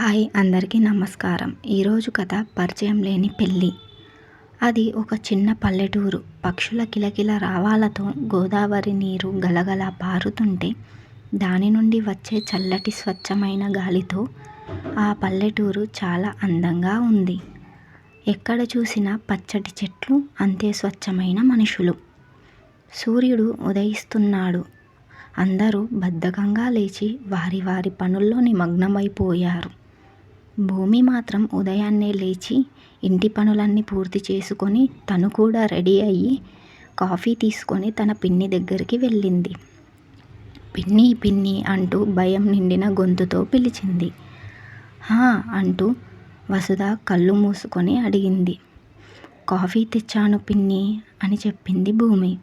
Hi అందరికీ నమస్కారం. ఈరోజు కథ పరిచయం లేని పెళ్ళి. అది ఒక చిన్న పల్లెటూరు. పక్షుల కిలకిల రావాలతో గోదావరి నీరు గలగల పారుతుంటే దాని నుండి వచ్చే చల్లటి స్వచ్ఛమైన గాలితో ఆ పల్లెటూరు చాలా అందంగా ఉంది. ఎక్కడ చూసినా పచ్చటి చెట్లు అంతే స్వచ్ఛమైన మనుషులు. సూర్యుడు ఉదయిస్తున్నాడు. అందరూ బద్ధకంగా లేచి వారి వారి పనుల్లో నిమగ్నమైపోయారు. భూమి మాత్రం ఉదయాన్నే లేచి ఇంటి పనులన్నీ పూర్తి చేసుకొని తను కూడా రెడీ అయ్యి కాఫీ తీసుకొని తన పిన్ని దగ్గరికి వెళ్ళింది. పిన్ని పిన్ని అంటూ భయం నిండిన గొంతుతో పిలిచింది. హా అంటూ వసుధ కళ్ళు మూసుకొని అడిగింది. కాఫీ తెచ్చాను పిన్ని అని చెప్పింది భూమి.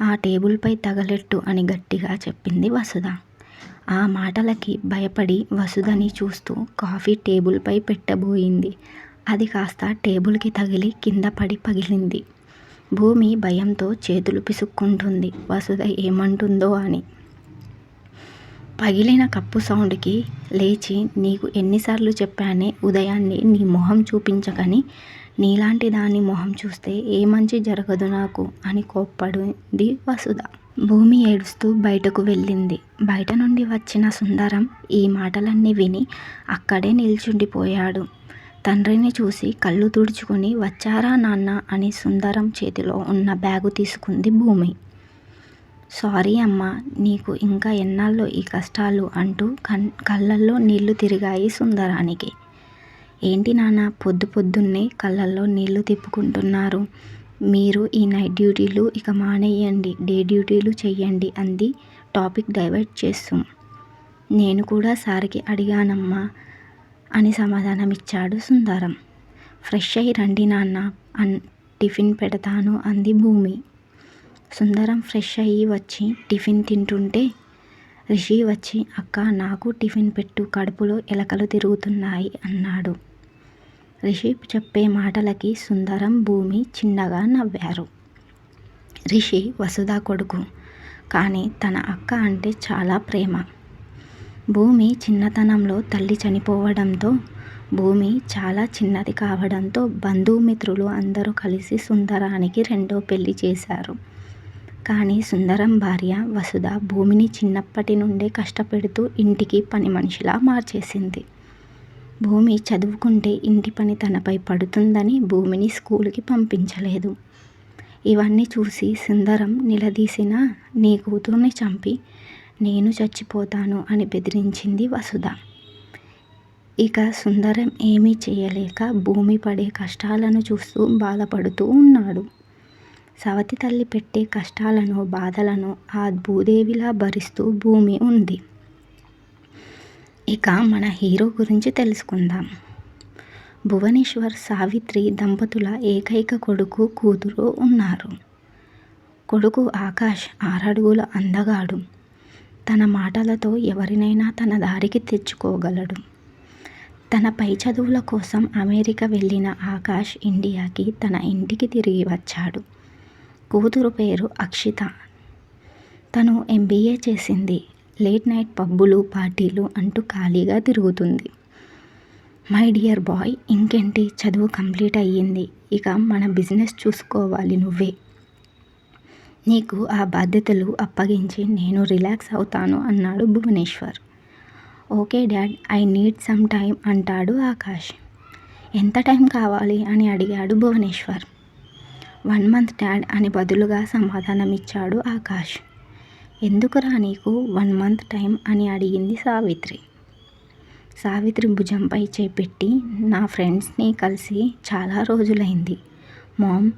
ఆ టేబుల్పై తగలెట్టు అని గట్టిగా చెప్పింది వసుధ. ఆ మాటలకి భయపడి వసుధని చూస్తూ కాఫీ టేబుల్పై పెట్టబోయింది. అది కాస్త టేబుల్కి తగిలి కింద పడి పగిలింది. భూమి భయంతో చేతులు పిసుక్కుంటుంది. వసుధ ఏమంటుందో అని. పగిలిన కప్పు సౌండ్కి లేచి నీకు ఎన్నిసార్లు చెప్పానే ఉదయాన్నే నీ మొహం చూపించకని నీలాంటి దాని మొహం చూస్తే ఏ మంచి జరగదు నాకు అని కోప్పడింది వసుధ. భూమి ఏడుస్తూ బయటకు వెళ్ళింది. బయట నుండి వచ్చిన సుందరం ఈ మాటలన్నీ విని అక్కడే నిల్చుండిపోయాడు. తండ్రిని చూసి కళ్ళు తుడుచుకుని వచ్చారా నాన్న అని సుందరం చేతిలో ఉన్న బ్యాగు తీసుకుంది భూమి. సారీ అమ్మ నీకు ఇంకా ఎన్నాళ్ళు ఈ కష్టాలు అంటూ కన్ కళ్ళల్లో నీళ్ళు తిరిగాయి సుందరానికి. ఏంటి నాన్న పొద్దు పొద్దున్నే కళ్ళల్లో నీళ్ళు తిప్పుకుంటున్నారు? మీరు ఈ నైట్ డ్యూటీలు ఇక మానేయండి డే డ్యూటీలు చెయ్యండి అంది టాపిక్ డైవర్ట్ చేస్తూ. నేను కూడా సార్కి అడిగానమ్మా అని సమాధానం ఇచ్చాడు సుందరం. ఫ్రెష్ అయ్యి రండి నాన్న అన్ టిఫిన్ పెడతాను అంది భూమి. సుందరం ఫ్రెష్ అయ్యి వచ్చి టిఫిన్ తింటుంటే రిషి వచ్చి అక్క నాకు టిఫిన్ పెట్టు కడుపులో ఎలకలు తిరుగుతున్నాయి అన్నాడు. రిషి చెప్పే మాటలకి సుందరం భూమి చిన్నగా నవ్వారు. రిషి వసుధ కొడుకు కానీ తన అక్క అంటే చాలా ప్రేమ. భూమి చిన్నతనంలో తల్లి చనిపోవడంతో భూమి చాలా చిన్నది కావడంతో బంధుమిత్రులు అందరూ కలిసి సుందరానికి రెండో పెళ్ళి చేశారు. కానీ సుందరం భార్య వసుధ భూమిని చిన్నప్పటి నుండే కష్టపెడుతూ ఇంటికి పని మనిషిలా మార్చేసింది. భూమి చదువుకుంటే ఇంటి పని తనపై పడుతుందని భూమిని స్కూల్కి పంపించలేదు. ఇవన్నీ చూసి సుందరం నిలదీసిన నీ కూతుర్ని చంపి నేను చచ్చిపోతాను అని బెదిరించింది వసుధ. ఇక సుందరం ఏమీ చేయలేక భూమి పడే కష్టాలను చూస్తూ బాధపడుతూ ఉన్నాడు. సవతి తల్లి పెట్టే కష్టాలను బాధలను ఆ భూదేవిలా భరిస్తూ భూమి ఉంది. ఇక మన హీరో గురించి తెలుసుకుందాం. భువనేశ్వర్ సావిత్రి దంపతుల ఏకైక కొడుకు కూతురు ఉన్నారు. కొడుకు ఆకాష్ ఆరడుగుల అందగాడు. తన మాటలతో ఎవరినైనా తన దారికి తెచ్చుకోగలడు. తన పై చదువుల కోసం అమెరికా వెళ్ళిన ఆకాష్ ఇండియాకి తన ఇంటికి తిరిగి వచ్చాడు. కూతురు పేరు అక్షిత. తను ఎంబీఏ చేసింది. లేట్ నైట్ పబ్బులు పార్టీలు అంటూ ఖాళీగా తిరుగుతుంది. మై డియర్ బాయ్ ఇంకేంటి? చదువు కంప్లీట్ అయ్యింది. ఇక మన బిజినెస్ చూసుకోవాలి నువ్వే. నీకు ఆ బాధ్యతలు అప్పగించి నేను రిలాక్స్ అవుతాను అన్నాడు Bhuvaneshwar. Okay dad I need some time అంటాడు ఆకాష్. ఎంత టైం కావాలి అని అడిగాడు భువనేశ్వర్. వన్ మంత్ డాడ్ అని బదులుగా సమాధానం ఇచ్చాడు ఆకాష్. ఎందుకురా నీకు వన్ మంత్ టైం అని అడిగింది సావిత్రి. సావిత్రి భుజంపై చేపెట్టి నా ఫ్రెండ్స్ని కలిసి చాలా రోజులైంది. మామ్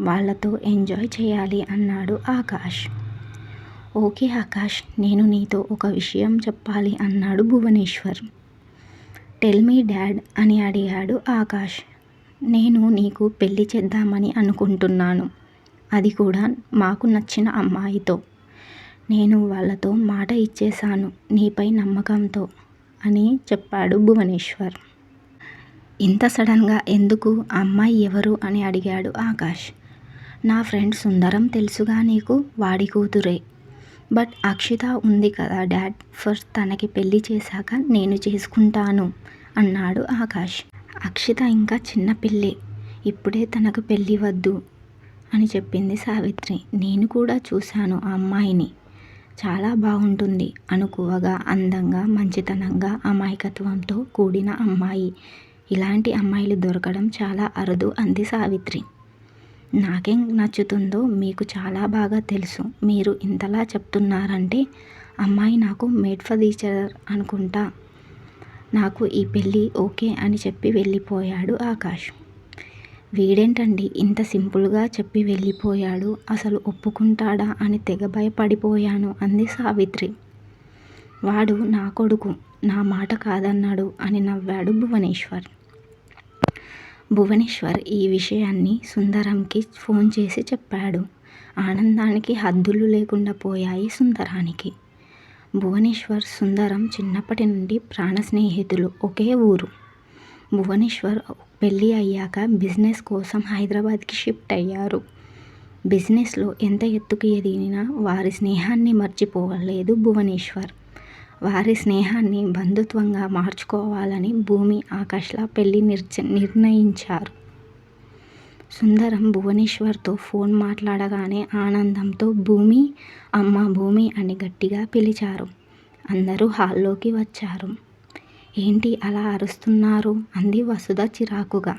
వాళ్ళతో ఎంజాయ్ చేయాలి అన్నాడు ఆకాష్. ఓకే ఆకాష్ నేను నీతో ఒక విషయం చెప్పాలి అన్నాడు భువనేశ్వర్. టెల్ మీ డాడ్ అని అడిగాడు ఆకాష్. నేను నీకు పెళ్ళి చేద్దామని అనుకుంటున్నాను. అది కూడా మాకు నచ్చిన అమ్మాయితో. నేను వాళ్ళతో మాట ఇచ్చేశాను నీపై నమ్మకంతో అని చెప్పాడు భువనేశ్వర్. ఇంత సడన్గా ఎందుకు అమ్మాయి ఎవరు అని అడిగాడు ఆకాష్. నా ఫ్రెండ్ సుందరం తెలుసుగా నీకు? వాడి కూతురే. బట్ అక్షిత ఉంది కదా డాడ్ ఫస్ట్ తనకి పెళ్ళి చేశాక నేను చేసుకుంటాను అన్నాడు ఆకాష్. అక్షిత ఇంకా చిన్న పిల్లి ఇప్పుడే తనకు పెళ్ళి వద్దు అని చెప్పింది సావిత్రి. నేను కూడా చూశాను ఆ అమ్మాయిని. చాలా బాగుంటుంది. అనుకువగా అందంగా మంచితనంగా అమాయకత్వంతో కూడిన అమ్మాయి. ఇలాంటి అమ్మాయిలు దొరకడం చాలా అరుదు అంది సావిత్రి. నాకేం నచ్చుతుందో మీకు చాలా బాగా తెలుసు. మీరు ఇంతలా చెప్తున్నారంటే అమ్మాయి నాకు మేడ్ ఫర్ టీచర్ అనుకుంటా. నాకు ఈ పెళ్ళి ఓకే అని చెప్పి వెళ్ళిపోయాడు ఆకాష్. వీడేంటండి? ఇంత సింపుల్గా చెప్పి వెళ్ళిపోయాడు. అసలు ఒప్పుకుంటాడా అని తెగ భయపడిపోయాను అంది సావిత్రి. వాడు నా కొడుకు నా మాట కాదన్నాడు అని నవ్వాడు భువనేశ్వర్. భువనేశ్వర్ ఈ విషయాన్ని సుందరంకి ఫోన్ చేసి చెప్పాడు. ఆనందానికి హద్దులు లేకుండా పోయాయి సుందరానికి. భువనేశ్వర్ సుందరం చిన్నప్పటి నుండి ప్రాణ స్నేహితులు ఒకే ఊరు. భువనేశ్వర్ పెళ్ళి అయ్యాక బిజినెస్ కోసం హైదరాబాద్కి షిఫ్ట్ అయ్యారు. బిజినెస్లో ఎంత ఎత్తుకు ఎదిగినా వారి స్నేహాన్ని మర్చిపోలేదు భువనేశ్వర్. వారి స్నేహాన్ని బంధుత్వంగా మార్చుకోవాలని భూమి ఆకాష్ల పెళ్ళి నిర్చ నిర్ణయించారు. సుందరం భువనేశ్వర్తో ఫోన్ మాట్లాడగానే ఆనందంతో భూమి అమ్మ భూమి అని గట్టిగా పిలిచారు. అందరూ హాల్లోకి వచ్చారు. ఏంటి అలా అరుస్తున్నారు? అంది వసుధ చిరాకుగా.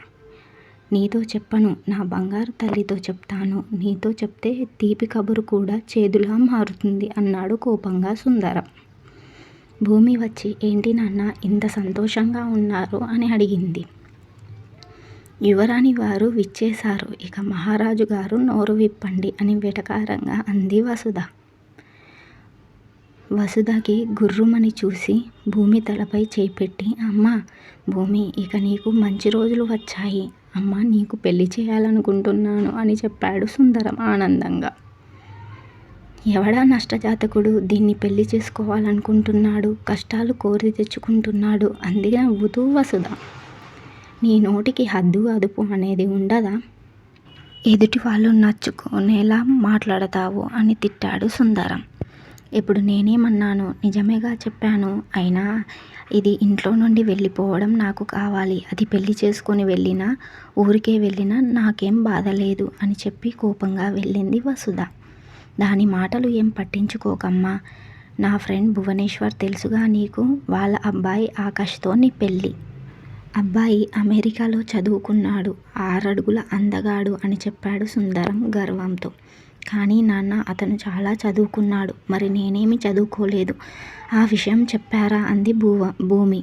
నీతో చెప్పను నా బంగారు తల్లితో చెప్తాను. నీతో చెప్తే తీపి కబురు కూడా చేదులా మారుతుంది అన్నాడు కోపంగా సుందరం. భూమి వచ్చి ఏంటి నాన్న ఇంత సంతోషంగా ఉన్నారు అని అడిగింది. యువరాణి వారు విచ్చేశారు. ఇక మహారాజు గారు నోరు విప్పండి అని వెటకారంగా అంది వసుధ. వసుధకి గుర్రుమని చూసి భూమి తలపై చేపెట్టి అమ్మ భూమి ఇక నీకు మంచి రోజులు వచ్చాయి. అమ్మ నీకు పెళ్ళి చేయాలనుకుంటున్నాను అని చెప్పాడు సుందరం ఆనందంగా. ఎవడా నష్టజాతకుడు దీన్ని పెళ్ళి చేసుకోవాలనుకుంటున్నాడు కష్టాలు కోరి తెచ్చుకుంటున్నాడు అంది నవ్వుతూ వసుధ. నీ నోటికి హద్దు అదుపు అనేది ఉండదా? ఎదుటి వాళ్ళు నచ్చుకునేలా మాట్లాడతావు అని తిట్టాడు సుందరం. ఇప్పుడు నేనేమన్నాను నిజమేగా చెప్పాను. అయినా ఇది ఇంట్లో నుండి వెళ్ళిపోవడం నాకు కావాలి. అది పెళ్ళి చేసుకొని వెళ్ళినా ఊరికే వెళ్ళినా నాకేం బాధ లేదు అని చెప్పి కోపంగా వెళ్ళింది వసుధ. దాని మాటలు ఏం పట్టించుకోకమ్మా. నా ఫ్రెండ్ భువనేశ్వర్ తెలుసుగా నీకు? వాళ్ళ అబ్బాయి ఆకాష్తో నీ పెళ్ళి. అబ్బాయి అమెరికాలో చదువుకున్నాడు. ఆరడుగుల అందగాడు అని చెప్పాడు సుందరం గర్వంతో. కానీ నాన్న అతను చాలా చదువుకున్నాడు. మరి నేనేమి చదువుకోలేదు. ఆ విషయం చెప్పారా? అంది భువ భూమి.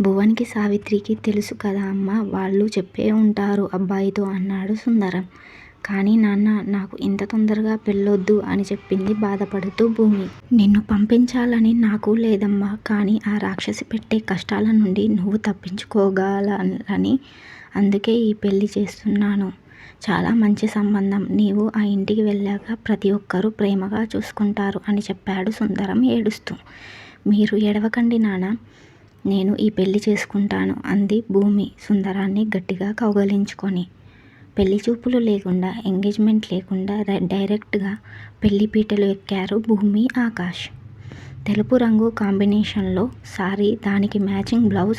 భువన్కి సావిత్రికి తెలుసు కదా అమ్మ వాళ్ళు చెప్పే ఉంటారు అబ్బాయితో అన్నాడు సుందరం. కానీ నాన్న నాకు ఇంత తొందరగా పెళ్ళొద్దు అని చెప్పింది బాధపడుతూ భూమి. నిన్ను పంపించాలని నాకు లేదమ్మా కానీ ఆ రాక్షసి పెట్టే కష్టాల నుండి నువ్వు తప్పించుకోగలని అందుకే ఈ పెళ్ళి చేస్తున్నాను. చాలా మంచి సంబంధం. నీవు ఆ ఇంటికి వెళ్ళాక ప్రతి ఒక్కరూ ప్రేమగా చూసుకుంటారు అని చెప్పాడు సుందరం ఏడుస్తూ. మీరు ఎడవకండి నాన్న నేను ఈ పెళ్ళి చేసుకుంటాను అంది భూమి సుందరాన్ని గట్టిగా కౌగలించుకొని. పెళ్ళి చూపులు లేకుండా ఎంగేజ్మెంట్ లేకుండా డైరెక్ట్గా పెళ్ళి పీటలు ఎక్కారు భూమి ఆకాష్. తెలుపు రంగు కాంబినేషన్లో సారీ దానికి మ్యాచింగ్ బ్లౌజ్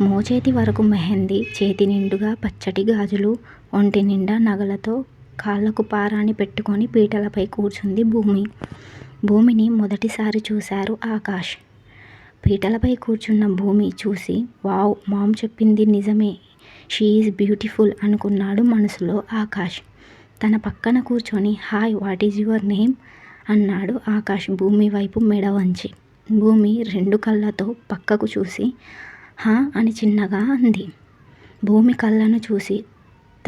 మోచేతి వరకు మెహందీ చేతి నిండుగా పచ్చటి గాజులు ఒంటి నిండా నగలతో కాళ్ళకు పారాన్ని పెట్టుకొని పీటలపై కూర్చుంది భూమి. భూమిని మొదటిసారి చూశారు ఆకాష్. పీటలపై కూర్చున్న భూమి చూసి వావ్ మామ్ చెప్పింది నిజమే. షీ ఈజ్ బ్యూటిఫుల్ అనుకున్నాడు మనసులో ఆకాష్. తన పక్కన కూర్చొని hi what is your name? అన్నాడు ఆకాష్ భూమి వైపు మెడ వంచి. భూమి రెండు కళ్ళతో పక్కకు చూసి హా అని చిన్నగా అంది. భూమి కళ్ళను చూసి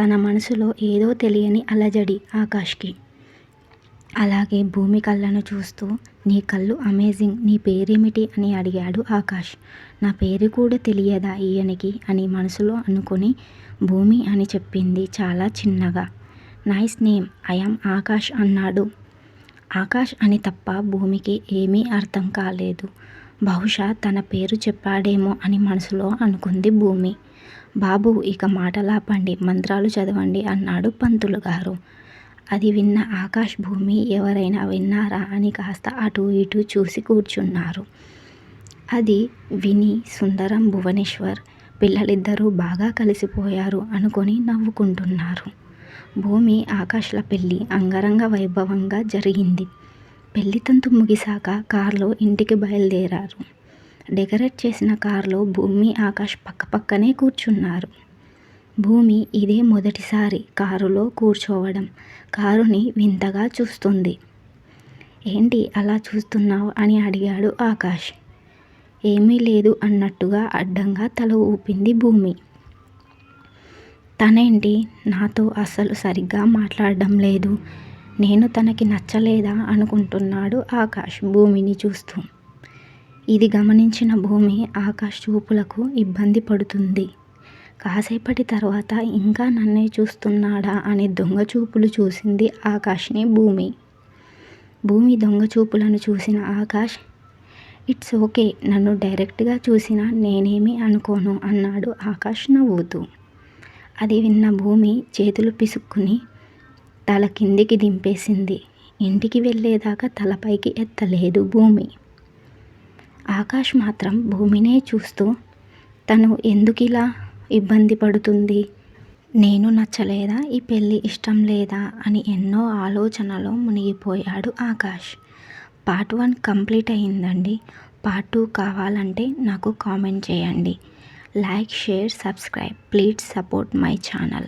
తన మనసులో ఏదో తెలియని అలజడి ఆకాష్కి. అలాగే భూమి కళ్ళను చూస్తూ నీ కళ్ళు అమేజింగ్ నీ పేరేమిటి? అని అడిగాడు ఆకాష్. నా పేరు కూడా తెలియదా ఈయనకి? అని మనసులో అనుకుని భూమి అని చెప్పింది చాలా చిన్నగా. నైస్ నేమ్ ఐఎమ్ ఆకాష్ అన్నాడు. ఆకాష్ అని తప్ప భూమికి ఏమీ అర్థం కాలేదు. బహుశా తన పేరు చెప్పాడేమో అని మనసులో అనుకుంది భూమి. బాబు ఇక మాటలాపండి మంత్రాలు చదవండి అన్నాడు పంతులు గారు. అది విన్న ఆకాష్ భూమి ఎవరైనా విన్నారా అని కాస్త అటు ఇటు చూసి కూర్చున్నారు. అది విని సుందరం భువనేశ్వర్ పిల్లలిద్దరూ బాగా కలిసిపోయారు అనుకొని నవ్వుకుంటున్నారు. భూమి ఆకాష్ల పెళ్ళి అంగరంగ వైభవంగా జరిగింది. పెళ్ళి తంతు ముగిశాక కారులో ఇంటికి బయలుదేరారు. డెకరేట్ చేసిన కారులో భూమి ఆకాష్ పక్కపక్కనే కూర్చున్నారు. భూమి ఇదే మొదటిసారి కారులో కూర్చోవడం. కారుని వింతగా చూస్తుంది. ఏంటి అలా చూస్తున్నావు? అని అడిగాడు ఆకాష్ ఏమీ లేదు అన్నట్టుగా అడ్డంగా తల ఊపింది భూమి. తనేంటి? నాతో అసలు సరిగ్గా మాట్లాడడం లేదు. నేను తనకి నచ్చలేదా అనుకుంటున్నాడు ఆకాష్ భూమిని చూస్తూ. ఇది గమనించిన భూమి ఆకాష్ చూపులకు ఇబ్బంది పడుతుంది. కాసేపటి తర్వాత ఇంకా నన్నే చూస్తున్నాడా అని దొంగ చూపులు చూసింది ఆకాష్ని భూమి. భూమి దొంగ చూపులను చూసిన ఆకాష్ ఇట్స్ ఓకే నన్ను డైరెక్ట్గా చూసినా నేనేమి అనుకోను అన్నాడు ఆకాష్ నవ్వుతూ. అది విన్న భూమి చేతులు పిసుక్కుని తల కిందికి దింపేసింది. ఇంటికి వెళ్ళేదాకా తలపైకి ఎత్తలేదు భూమి. ఆకాష్ మాత్రం భూమినే చూస్తూ తను ఎందుకిలా ఇబ్బంది పడుతుంది? నేను నచ్చలేదా? ఈ పెళ్ళి ఇష్టం లేదా? అని ఎన్నో ఆలోచనలో మునిగిపోయాడు ఆకాష్ పార్ట్ వన్ కంప్లీట్ అయిందండి. పార్ట్ టూ కావాలంటే నాకు కామెంట్ చేయండి. Like share subscribe. Please support my channel.